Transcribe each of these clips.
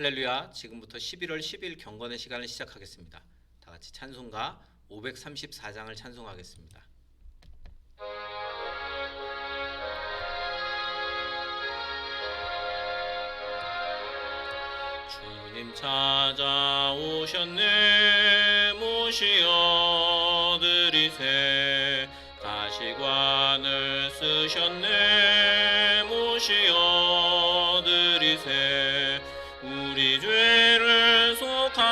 할렐루야. 지금부터 11월 10일 경건의 시간을 시작하겠습니다. 다 같이 찬송가 534장을 찬송하겠습니다. 주님 찾아오셨네 모시어 드리세 가시관을 쓰셨네 모시어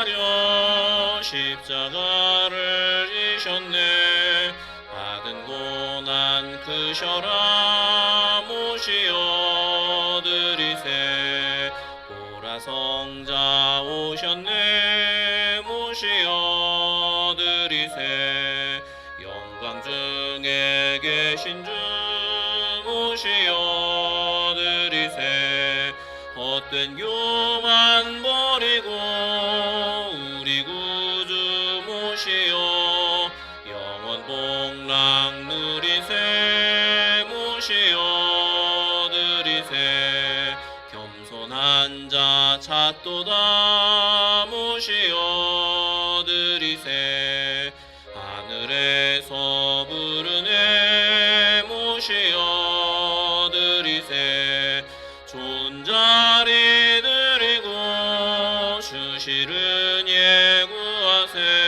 하려 십자가를 지셨네. 받은 고난 크셔라 예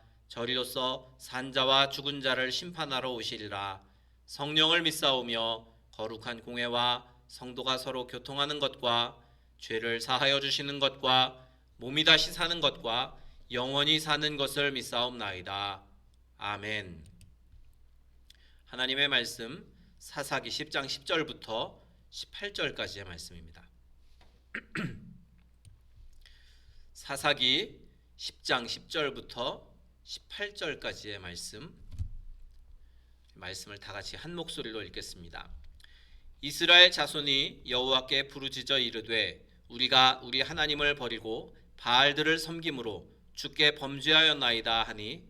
저리로서 산자와 죽은 자를 심판하러 오시리라 성령을 믿사오며 거룩한 공회와 성도가 서로 교통하는 것과 죄를 사하여 주시는 것과 몸이 다시 사는 것과 영원히 사는 것을 믿사옵나이다. 아멘. 하나님의 말씀 사사기 10장 10절부터 18절까지의 말씀입니다. 사사기 10장 10절부터 18절까지의 말씀 말씀을 다 같이 한 목소리로 읽겠습니다. 이스라엘 자손이 여호와께 부르짖어 이르되 우리가 우리 하나님을 버리고 바알들을 섬김으로 주께 범죄하였나이다 하니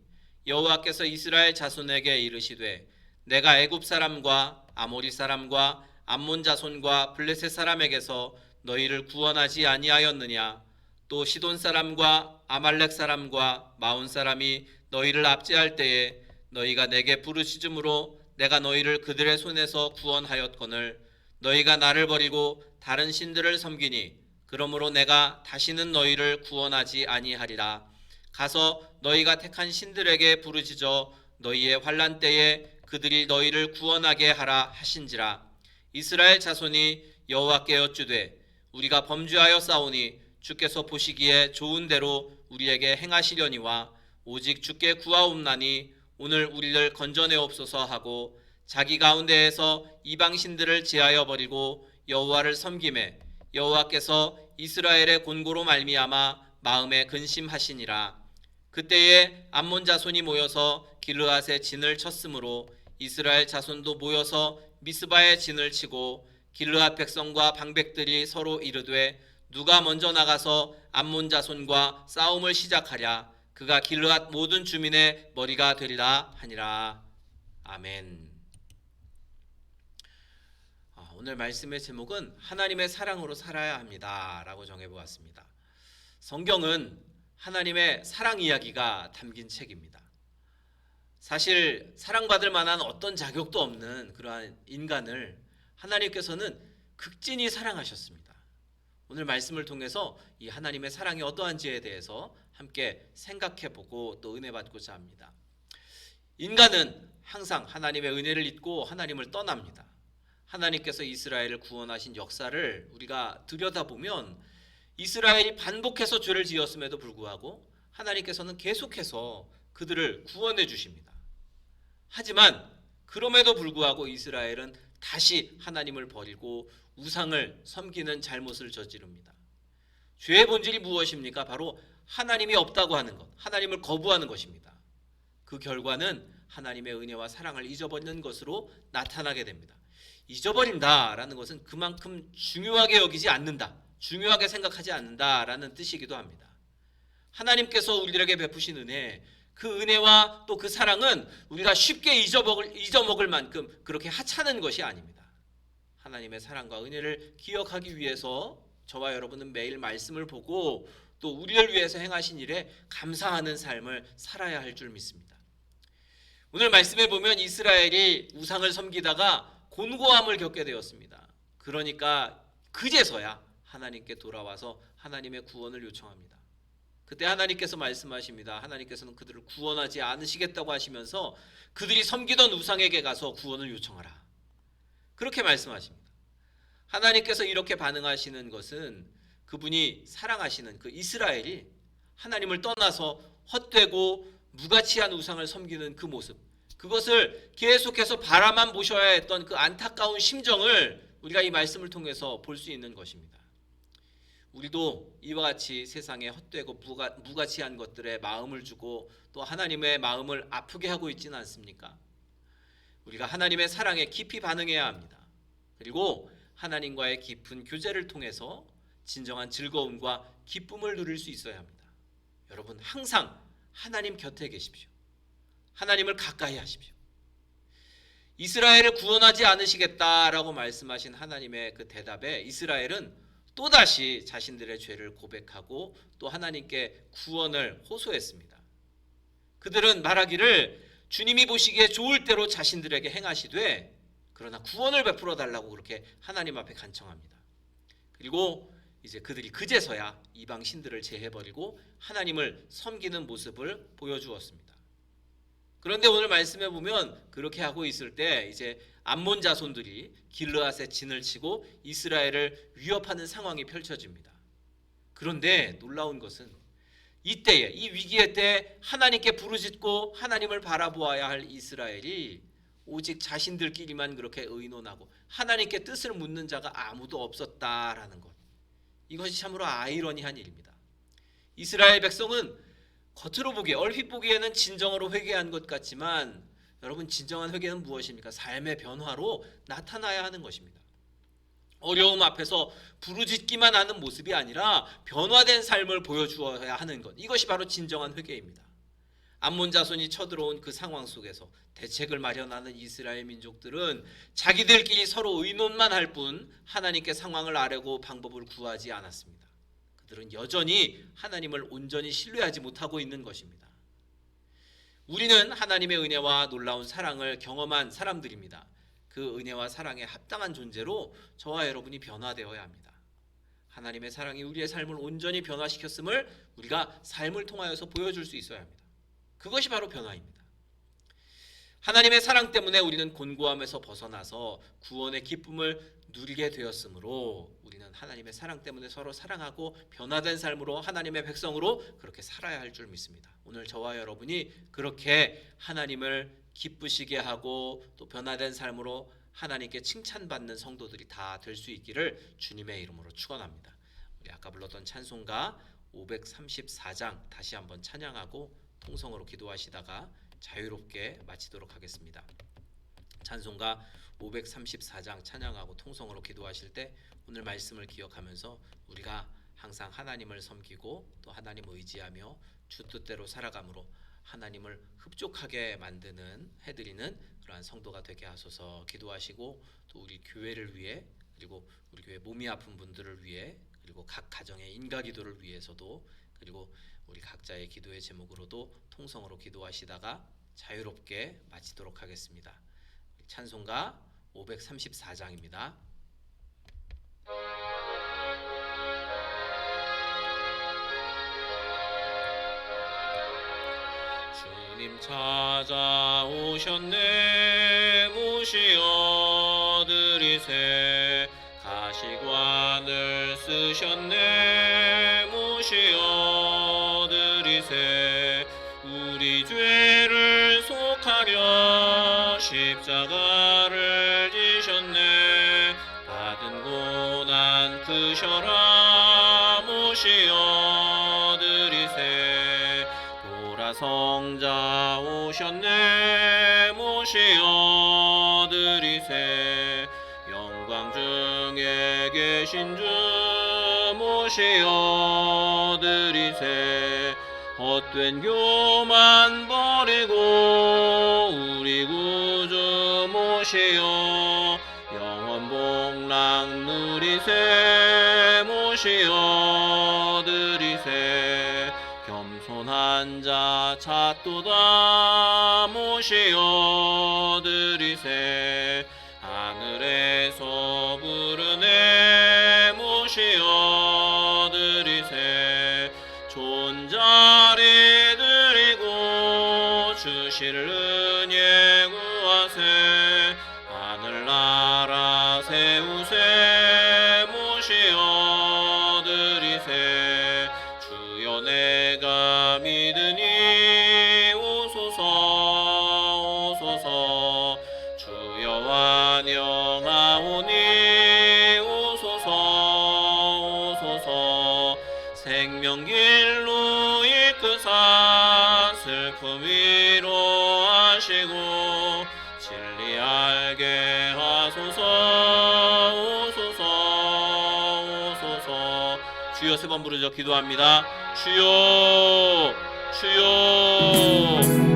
여호와께서 이스라엘 자손에게 이르시되 내가 애굽 사람과 아모리 사람과 암몬 자손과 블레셋 사람에게서 너희를 구원하지 아니하였느냐 또 시돈 사람과 아말렉 사람과 마온 사람이 너희를 압제할 때에 너희가 내게 부르짖음으로 내가 너희를 그들의 손에서 구원하였거늘 너희가 나를 버리고 다른 신들을 섬기니 그러므로 내가 다시는 너희를 구원하지 아니하리라. 가서 너희가 택한 신들에게 부르짖어 너희의 환난 때에 그들이 너희를 구원하게 하라 하신지라. 이스라엘 자손이 여호와께 여쭈되 우리가 범죄하여 싸우니 주께서 보시기에 좋은 대로 우리에게 행하시려니와 오직 주께 구하옵나니 오늘 우리를 건져내옵소서 하고 자기 가운데에서 이방 신들을 제하여 버리고 여호와를 섬김에 여호와께서 이스라엘의 곤고로 말미암아 마음에 근심하시니라. 그때에 암몬 자손이 모여서 길르앗에 진을 쳤으므로 이스라엘 자손도 모여서 미스바에 진을 치고 길르앗 백성과 방백들이 서로 이르되 누가 먼저 나가서 암몬 자손과 싸움을 시작하랴 그가 길르앗 모든 주민의 머리가 되리라 하니라 아멘. 아, 오늘 말씀의 제목은 하나님의 사랑으로 살아야 합니다라고 정해 보았습니다. 성경은 하나님의 사랑 이야기가 담긴 책입니다. 사실 사랑받을 만한 어떤 자격도 없는 그러한 인간을 하나님께서는 극진히 사랑하셨습니다. 오늘 말씀을 통해서 이 하나님의 사랑이 어떠한지에 대해서 함께 생각해 보고 또 은혜 받고자 합니다. 인간은 항상 하나님의 은혜를 잊고 하나님을 떠납니다. 하나님께서 이스라엘을 구원하신 역사를 우리가 들여다보면 이스라엘이 반복해서 죄를 지었음에도 불구하고 하나님께서는 계속해서 그들을 구원해 주십니다. 하지만 그럼에도 불구하고 이스라엘은 다시 하나님을 버리고 우상을 섬기는 잘못을 저지릅니다. 죄의 본질이 무엇입니까? 바로 하나님이 없다고 하는 것, 하나님을 거부하는 것입니다. 그 결과는 하나님의 은혜와 사랑을 잊어버리는 것으로 나타나게 됩니다. 잊어버린다라는 것은 그만큼 중요하게 여기지 않는다, 중요하게 생각하지 않는다라는 뜻이기도 합니다. 하나님께서 우리들에게 베푸신 은혜, 그 은혜와 또 그 사랑은 우리가 쉽게 잊어먹을, 잊어먹을 만큼 그렇게 하찮은 것이 아닙니다. 하나님의 사랑과 은혜를 기억하기 위해서 저와 여러분은 매일 말씀을 보고 또 우리를 위해서 행하신 일에 감사하는 삶을 살아야 할 줄 믿습니다. 오늘 말씀에 보면 이스라엘이 우상을 섬기다가 곤고함을 겪게 되었습니다. 그러니까 그제서야 하나님께 돌아와서 하나님의 구원을 요청합니다. 그때 하나님께서 말씀하십니다. 하나님께서는 그들을 구원하지 않으시겠다고 하시면서 그들이 섬기던 우상에게 가서 구원을 요청하라. 그렇게 말씀하십니다. 하나님께서 이렇게 반응하시는 것은 그분이 사랑하시는 그 이스라엘이 하나님을 떠나서 헛되고 무가치한 우상을 섬기는 그 모습, 그것을 계속해서 바라만 보셔야 했던 그 안타까운 심정을 우리가 이 말씀을 통해서 볼 수 있는 것입니다. 우리도 이와 같이 세상에 헛되고 무가, 무가치한 것들에 마음을 주고 또 하나님의 마음을 아프게 하고 있지는 않습니까? 우리가 하나님의 사랑에 깊이 반응해야 합니다. 그리고 하나님과의 깊은 교제를 통해서 진정한 즐거움과 기쁨을 누릴 수 있어야 합니다. 여러분 항상 하나님 곁에 계십시오. 하나님을 가까이 하십시오. 이스라엘을 구원하지 않으시겠다라고 말씀하신 하나님의 그 대답에 이스라엘은 또다시 자신들의 죄를 고백하고 또 하나님께 구원을 호소했습니다. 그들은 말하기를 주님이 보시기에 좋을 대로 자신들에게 행하시되 그러나 구원을 베풀어 달라고 그렇게 하나님 앞에 간청합니다. 그리고 이제 그들이 그제서야 이방 신들을 제해버리고 하나님을 섬기는 모습을 보여주었습니다. 그런데 오늘 말씀해 보면 그렇게 하고 있을 때 이제 암몬 자손들이 길르앗에 진을 치고 이스라엘을 위협하는 상황이 펼쳐집니다. 그런데 놀라운 것은 이때에 이 위기의 때 하나님께 부르짖고 하나님을 바라보아야 할 이스라엘이 오직 자신들끼리만 그렇게 의논하고 하나님께 뜻을 묻는 자가 아무도 없었다라는 것. 이것이 참으로 아이러니한 일입니다. 이스라엘 백성은 겉으로 보기에 얼핏 보기에는 진정으로 회개한 것 같지만 여러분 진정한 회개는 무엇입니까? 삶의 변화로 나타나야 하는 것입니다. 어려움 앞에서 부르짖기만 하는 모습이 아니라 변화된 삶을 보여주어야 하는 것. 이것이 바로 진정한 회개입니다. 암몬 자손이 쳐들어온 그 상황 속에서 대책을 마련하는 이스라엘 민족들은 자기들끼리 서로 의논만 할 뿐 하나님께 상황을 아뢰고 방법을 구하지 않았습니다. 그들은 여전히 하나님을 온전히 신뢰하지 못하고 있는 것입니다. 우리는 하나님의 은혜와 놀라운 사랑을 경험한 사람들입니다. 그 은혜와 사랑에 합당한 존재로 저와 여러분이 변화되어야 합니다. 하나님의 사랑이 우리의 삶을 온전히 변화시켰음을 우리가 삶을 통하여서 보여줄 수 있어야 합니다. 그것이 바로 변화입니다. 하나님의 사랑 때문에 우리는 곤고함에서 벗어나서 구원의 기쁨을 누리게 되었으므로 우리는 하나님의 사랑 때문에 서로 사랑하고 변화된 삶으로 하나님의 백성으로 그렇게 살아야 할 줄 믿습니다. 오늘 저와 여러분이 그렇게 하나님을 기쁘시게 하고 또 변화된 삶으로 하나님께 칭찬받는 성도들이 다 될 수 있기를 주님의 이름으로 축원합니다. 우리 아까 불렀던 찬송가 534장 다시 한번 찬양하고 통성으로 기도하시다가 자유롭게 마치도록 하겠습니다. 찬송가 534장 찬양하고 통성으로 기도하실 때 오늘 말씀을 기억하면서 우리가 항상 하나님을 섬기고 또 하나님 의지하며 주 뜻대로 살아감으로 하나님을 흡족하게 만드는 해드리는 그러한 성도가 되게 하소서 기도하시고 또 우리 교회를 위해 그리고 우리 교회 몸이 아픈 분들을 위해 그리고 각 가정의 인가 기도를 위해서도 그리고 우리 각자의 기도의 제목으로도 통성으로 기도하시다가 자유롭게 마치도록 하겠습니다. 찬송가 534장입니다. 주님 찾아오셨네 모시어 드리세 쓰셨네. 모시어 드리세. 우리 죄를 속하려 십자가를 지셨네. 받은 고난 크셔라. 모시어 드리세. 보라성자 오셨네. 모시어 드리세. 영광 중에 계신 주 모시어 드리세. 헛된 교만 버리고 우리 구주 모시어. 영원 복락 누리세. 모시어. 드리세. 겸손한 자 찾도다. 모시어. 드리세 주실 은혜 위로하시고 진리 알게 하소서 오소서 오소서. 주여 세 번 부르짖어 기도합니다. 주여 주여